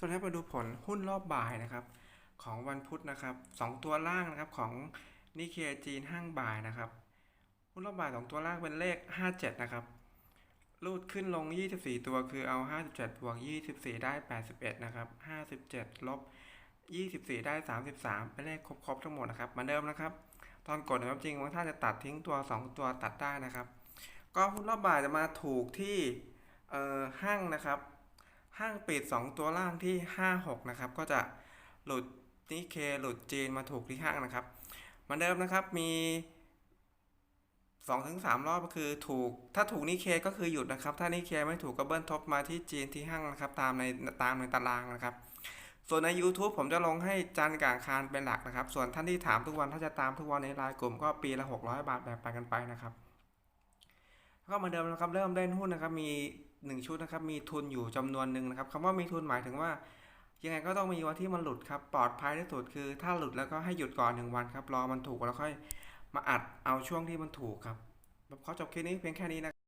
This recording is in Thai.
สวัสดีครับมาดูผลหุ้นรอบบ่ายนะครับ ของวันพุธนะครับสองตัวล่างนะครับของนิเคจีนห้างบ่ายนะครับ หุ้นรอบบ่ายสองตัวล่างเป็นเลข 57 นะครับรูดขึ้นลง 24 ตัวคือเอา 57 บวก 24 ได้ 81 นะครับ 57 ลบ 24 ได้ 33 เป็นเลขครบๆทั้งหมดนะครับเหมือนเดิมนะครับ ตอนกดนะครับจริงว่าถ้าจะตัดทิ้งตัว 2 ตัวตัดได้นะครับ ก็หุ้นรอบบ่ายจะมาถูกที่ห้างนะครับ ห้างปิด 2 ตัวล่างที่ 56 นะครับ ก็จะหลุดนิเคหลุดจีนมาถูกที่ห้างนะครับเหมือนเดิมนะครับมี2ถึงรอบก็คือถูกถ้าถูกนิเคก็คือหยุดนะครับ ถ้านิเคไม่ถูกก็เบิ้ลทบมาที่จีนที่ห้างนะครับ ตามในตามในตารางนะครับ ส่วนใน YouTube ผมจะลงให้จันกบอังคารเป็นหลักนะครับ ส่วนท่านที่ถามทุกวันถ้าจะตามทุกวันในไลน์กลุ่มก็ปีละ600 บาทแบ่งไปกันไปนะครับ ก็เหมือนเดิมนะครับเริ่มเล่นหุ้นนะครับมี 1 ชุดนะครับ มีทุนอยู่จำนวนหนึ่งนะครับคำว่ามีทุนหมายถึงว่า ยังไงก็ต้องมีวันที่มันหลุดครับ ปลอดภัยที่สุดคือ ถ้าหลุดแล้วก็ให้หยุดก่อนหนึ่งวันครับ รอมันถูกแล้วค่อยมาอัดเอาช่วงที่มันถูกครับผมขอจบคลิปนี้เพียงแค่นี้นะ